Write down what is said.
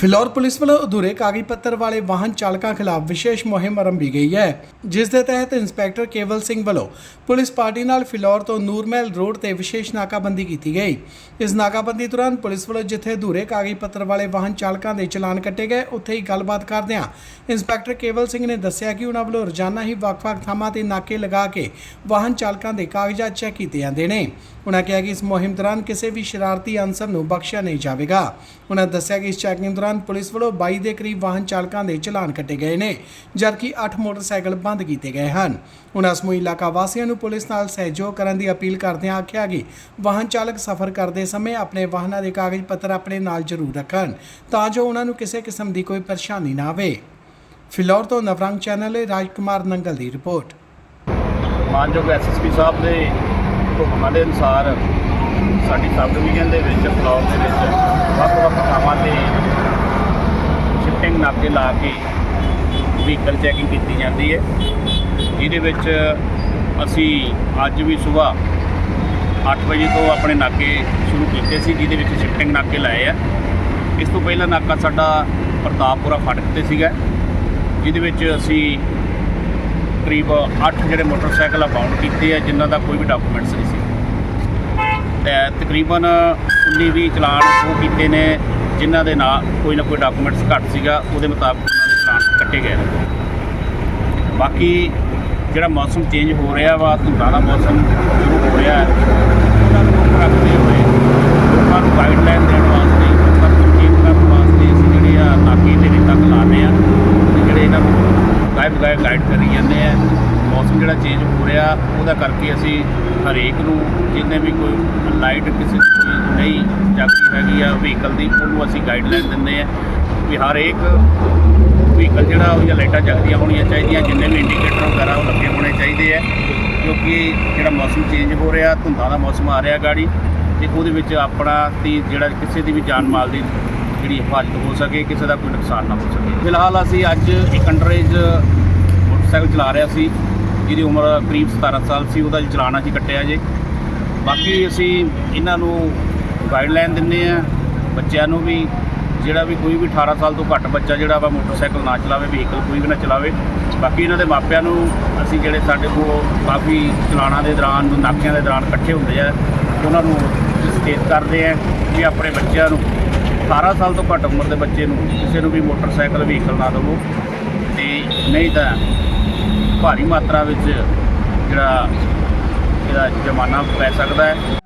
Phillaur police ਵੱਲੋਂ ਅਧੂਰੇ ਕਾਗਜ਼ ਪੱਤਰ ਵਾਲੇ ਵਾਹਨ ਚਾਲਕਾਂ ਖਿਲਾਫ ਵਿਸ਼ੇਸ਼ ਮੁਹਿੰਮ ਆਰੰਭੀ ਗਈ ਹੈ, ਜਿਸ ਦੇ ਤਹਿਤ ਇੰਸਪੈਕਟਰ ਕੇਵਲ ਸਿੰਘ ਵੱਲੋਂ ਪੁਲਿਸ ਪਾਰਟੀ ਨਾਲ ਫਿਲੌਰ ਤੋਂ ਨੂਰਮਹਿਲ ਰੋਡ ਤੇ ਵਿਸ਼ੇਸ਼ ਨਾਕਾਬੰਦੀ ਕੀਤੀ ਗਈ। ਇਸ ਨਾਕਾਬੰਦੀ ਦੌਰਾਨ ਪੁਲਿਸ ਵੱਲੋਂ ਜਿੱਥੇ ਅਧੂਰੇ ਕਾਗਜ਼ ਪੱਤਰ ਵਾਲੇ ਵਾਹਨ ਚਾਲਕਾਂ ਦੇ ਚਲਾਨ ਕੱਟੇ ਗਏ, ਉੱਥੇ ਹੀ ਗੱਲਬਾਤ ਕਰਦਿਆਂ ਇੰਸਪੈਕਟਰ ਕੇਵਲ ਸਿੰਘ ਨੇ ਦੱਸਿਆ ਕਿ ਉਹਨਾਂ ਵੱਲੋਂ ਰੋਜ਼ਾਨਾ ਹੀ ਵੱਖ-ਵੱਖ ਥਾਵਾਂ ਤੇ ਨਾਕੇ ਲਗਾ ਕੇ ਵਾਹਨ ਚਾਲਕਾਂ ਦੇ ਕਾਗਜ਼ਾਤ ਚੈੱਕ ਕੀਤੇ ਜਾਂਦੇ ਨੇ। ਉਹਨਾਂ ਕਿਹਾ ਕਿ ਇਸ ਮੁਹਿੰਮ ਦੌਰਾਨ ਕਿਸੇ ਵੀ ਸ਼ਰਾਰਤੀ ਅਨਸਰ ਨੂੰ ਬਖਸ਼ਿਆ ਨਹੀਂ ਜਾਵੇਗਾ। ਉਹਨਾਂ ਦੱਸਿਆ ਕਿ ਇਸ ਚੈਕਿੰਗ ਦੌਰਾਨ ਪੁਲਿਸ ਵੱਲੋਂ 22 ਦੇ ਕਰੀਬ ਵਾਹਨ ਚਾਲਕਾਂ ਦੇ ਚਲਾਨ ਕੱਟੇ ਗਏ ਨੇ, ਜਦਕਿ 8 ਮੋਟਰਸਾਈਕਲ ਬੰਦ ਕੀਤੇ ਗਏ ਹਨ। ਉਹਨਾਂ ਸਮੂਹ ਇਲਾਕਾ ਵਾਸੀਆਂ ਨੂੰ ਪੁਲਿਸ ਨਾਲ ਸਹਿਯੋਗ ਕਰਨ ਦੀ ਅਪੀਲ ਕਰਦਿਆਂ ਆਖਿਆ ਕਿ ਵਾਹਨ ਚਾਲਕ ਸਫ਼ਰ ਕਰਦੇ ਸਮੇਂ ਆਪਣੇ ਵਾਹਨਾਂ ਦੇ ਕਾਗਜ਼ ਪੱਤਰ ਆਪਣੇ ਨਾਲ ਜ਼ਰੂਰ ਰੱਖਣ, ਤਾਂ ਜੋ ਉਹਨਾਂ ਨੂੰ ਕਿਸੇ ਕਿਸਮ ਦੀ ਕੋਈ ਪਰੇਸ਼ਾਨੀ ਨਾ ਆਵੇ। ਫਿਲੌਰ ਤੋਂ ਨਵਰੰਗ ਚੈਨਲ ਲਈ ਰਾਜਕੁਮਾਰ ਨੰਗਲ ਦੀ ਰਿਪੋਰਟ। ਮਾਨਯੋਗ ਐਸਐਸਪੀ ਸਾਹਿਬ ਦੇ ਹੁਕਮਾਂ ਦੇ ਅਨੁਸਾਰ ਸਾਡੀ ਸਬ ਡਿਵੀਜ਼ਨ ਦੇ ਵਿੱਚ, ਫਲੋਰ ਦੇ ਵਿੱਚ ਵੱਖ ਵੱਖ ਥਾਵਾਂ ਤੇ ਲਾ ਕੇ ਵਹੀਕਲ ਚੈਕਿੰਗ ਕੀਤੀ ਜਾਂਦੀ ਹੈ। ਜਿਹਦੇ ਵਿੱਚ ਅਸੀਂ ਅੱਜ ਵੀ ਸਵੇਰ 8 ਵਜੇ ਤੋਂ ਆਪਣੇ ਨਾਕੇ ਸ਼ੁਰੂ ਕੀਤੇ ਸੀ, ਜਿਹਦੇ ਵਿੱਚ ਸ਼ਿਫਟਿੰਗ ਨਾਕੇ ਲਾਏ ਆ। ਇਸ ਤੋਂ ਪਹਿਲਾਂ ਨਾਕਾ ਸਾਡਾ ਪ੍ਰਤਾਪਪੁਰਾ ਫਾਟਕ ਤੇ ਸੀਗਾ। ਜਿਹਦੇ ਵਿੱਚ ਅਸੀਂ ਕਰੀਬ 8 ਜਿਹੜੇ ਮੋਟਰਸਾਈਕਲ ਆ ਬਾਉਂਡ ਕੀਤੇ ਆ, ਜਿਨ੍ਹਾਂ ਦਾ ਕੋਈ ਵੀ ਡਾਕੂਮੈਂਟਸ ਨਹੀਂ ਸੀ। ਤੇ ਤਕਰੀਬਨ 19 20 ਚਲਾਨ ਉਹ ਕੀਤੇ ਨੇ। ਜਿਨ੍ਹਾਂ ਦੇ ਨਾਲ ਕੋਈ ਨਾ ਕੋਈ ਡਾਕੂਮੈਂਟਸ ਘੱਟ ਸੀਗਾ, ਉਹਦੇ ਮੁਤਾਬਕ ਉਹਨਾਂ ਦੇ ਚਲਾਨ ਕੱਟੇ ਗਏ ਨੇ। ਬਾਕੀ ਜਿਹੜਾ ਮੌਸਮ ਚੇਂਜ ਹੋ ਰਿਹਾ ਵਾ, ਧੁੰਦਾਂ ਦਾ ਮੌਸਮ ਸ਼ੁਰੂ ਹੋ ਰਿਹਾ ਹੈ, ਉਹਨਾਂ ਨੂੰ ਰੱਖਦੇ ਹੋਏ ਲੋਕਾਂ ਨੂੰ ਗਾਈਡਲਾਈਨ ਦੇਣ ਵਾਸਤੇ, ਲੋਕਾਂ ਨੂੰ ਚੇਂਜ ਕਰਨ ਵਾਸਤੇ ਅਸੀਂ ਜਿਹੜੇ ਆ ਨਾਕੇ ਦੇ ਤੱਕ ਲਾਉਂਦੇ ਆ ਤੇ ਜਿਹੜੇ ਇਹਨਾਂ ਨੂੰ ਗਾਇਬ ਗਾਇਬ ਗਾਈਡ ਕਰੀ ਜਾਂਦੇ ਆ। ਮੌਸਮ ਜਿਹੜਾ ਚੇਂਜ ਹੋ ਰਿਹਾ, ਉਹਦਾ ਕਰਕੇ ਅਸੀਂ ਹਰੇਕ ਨੂੰ ਜਿੰਨੇ ਵੀ ਕੋਈ ਲਾਈਟ ਕਿਸੇ ਚੀਜ਼ ਨਹੀਂ ਜਾਗਦੀ ਹੈਗੀ ਆ ਵਹੀਕਲ ਦੀ, ਉਹਨੂੰ ਅਸੀਂ ਗਾਈਡਲਾਈਨ ਦਿੰਦੇ ਆ ਵੀ ਹਰ ਇੱਕ ਵਹੀਕਲ ਜਿਹੜਾ ਉਹਦੀਆਂ ਲਾਈਟਾਂ ਜਗਦੀਆਂ ਹੋਣੀਆਂ ਚਾਹੀਦੀਆਂ, ਜਿੰਨੇ ਵੀ ਇੰਡੀਕੇਟਰ ਵਗੈਰਾ ਉਹ ਲੱਗੇ ਹੋਣੇ ਚਾਹੀਦੇ ਆ, ਕਿਉਂਕਿ ਜਿਹੜਾ ਮੌਸਮ ਚੇਂਜ ਹੋ ਰਿਹਾ, ਧੁੰਦਾਂ ਦਾ ਮੌਸਮ ਆ ਰਿਹਾ ਗਾੜੀ, ਤੇ ਉਹਦੇ ਵਿੱਚ ਆਪਣਾ ਤੇ ਜਿਹੜਾ ਕਿਸੇ ਦੀ ਵੀ ਜਾਨ ਮਾਲ ਦੀ ਜਿਹੜੀ ਹਿਫਾਜ਼ਤ ਹੋ ਸਕੇ, ਕਿਸੇ ਦਾ ਕੋਈ ਨੁਕਸਾਨ ਨਾ ਹੋ ਸਕੇ। ਫਿਲਹਾਲ ਅਸੀਂ ਅੱਜ ਇੱਕ ਅੰਡਰੇਜ ਮੋਟਰਸਾਈਕਲ ਚਲਾ ਰਿਹਾ ਸੀ। ਜਿਹਦੀ ਉਮਰ ਕਰੀਬ 17 ਸਾਲ ਸੀ, ਉਹਦਾ ਚਲਾਨ ਅਸੀਂ ਕੱਟਿਆ ਜੇ। ਬਾਕੀ ਅਸੀਂ ਇਹਨਾਂ ਨੂੰ ਗਾਈਡਲਾਈਨ ਦਿੰਦੇ ਆ ਬੱਚਿਆਂ ਨੂੰ ਵੀ, ਜਿਹੜਾ ਵੀ ਕੋਈ ਵੀ 18 ਸਾਲ ਤੋਂ ਘੱਟ ਬੱਚਾ ਜਿਹੜਾ ਵਾ ਮੋਟਰਸਾਈਕਲ ਨਾ ਚਲਾਵੇ ਵਹੀਕਲ ਕੋਈ ਵੀ ਨਾ ਚਲਾਵੇ। ਬਾਕੀ ਇਹਨਾਂ ਦੇ ਮਾਪਿਆਂ ਨੂੰ ਅਸੀਂ ਜਿਹੜੇ ਸਾਡੇ ਕੋਲ ਕਾਫੀ ਚਲਾਣਾ ਦੇ ਦੌਰਾਨ, ਨਾਕਿਆਂ ਦੇ ਦੌਰਾਨ ਇਕੱਠੇ ਹੁੰਦੇ ਆ, ਉਹਨਾਂ ਨੂੰ ਸਟੇਟ ਕਰਦੇ ਆ ਕਿ ਆਪਣੇ ਬੱਚਿਆਂ ਨੂੰ 18 ਸਾਲ ਤੋਂ ਘੱਟ ਉਮਰ ਦੇ ਬੱਚੇ ਨੂੰ ਕਿਸੇ ਨੂੰ ਵੀ ਮੋਟਰਸਾਈਕਲ ਵਹੀਕਲ ਨਾ ਦੇਵੋ। ਤੇ ਨਹੀਂ ਤਾਂ ਭਾਰੀ ਮਾਤਰਾ ਵਿੱਚ ਜਿਹੜਾ ਇਹਦਾ ਜੁਰਮਾਨਾ ਪੈ ਸਕਦਾ ਹੈ।